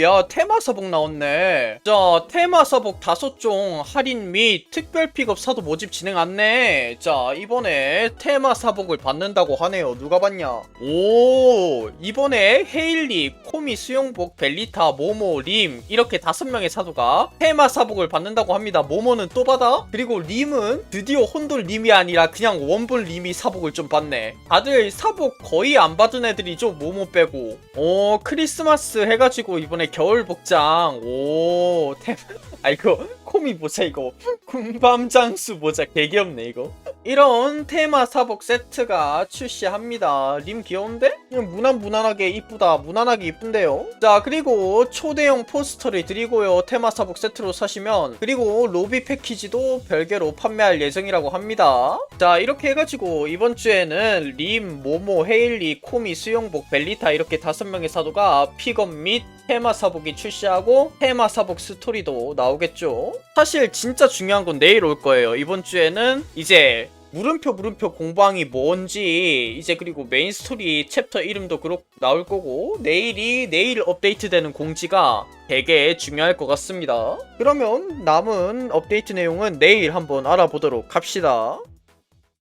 야 테마 사복 나왔네. 자 테마 사복 다섯 종 할인 및 특별 픽업 사도 모집 진행 안내 자 이번에 테마 사복을 받는다고 하네요. 누가 받냐? 오 이번에 헤일리 코미 수영복 벨리타 모모 림 이렇게 다섯 명의 사도가 테마 사복을 받는다고 합니다. 모모는 또 받아? 그리고 림은 드디어 혼돌 림이 아니라 그냥 원본 림이 사복을 좀 받네. 다들 사복 거의 안 받은 애들이죠 모모 빼고. 오 크리스마스 해가지고 이번에 겨울 복장. 오 템... 아 이거 코미 모자 이거. 군밤 장수 모자. 개귀엽네 이거 이런 테마 사복 세트가 출시합니다. 림 귀여운데? 그냥 무난 무난하게 이쁘다. 무난하게 이쁜데요? 자 그리고 초대형 포스터를 드리고요. 테마 사복 세트로 사시면 그리고 로비 패키지도 별개로 판매할 예정이라고 합니다. 자 이렇게 해가지고 이번 주에는 림, 모모, 헤일리, 코미, 수영복, 벨리타 이렇게 다섯 명의 사도가 픽업 및 테마 사복이 출시하고 테마 사복 스토리도 나오겠죠. 사실 진짜 중요한 건 내일 올 거예요. 이번 주에는 이제 물음표 물음표 공방이 뭔지 이제 그리고 메인 스토리 챕터 이름도 그렇 나올 거고 내일이 내일 업데이트되는 공지가 되게 중요할 것 같습니다. 그러면 남은 업데이트 내용은 내일 한번 알아보도록 합시다.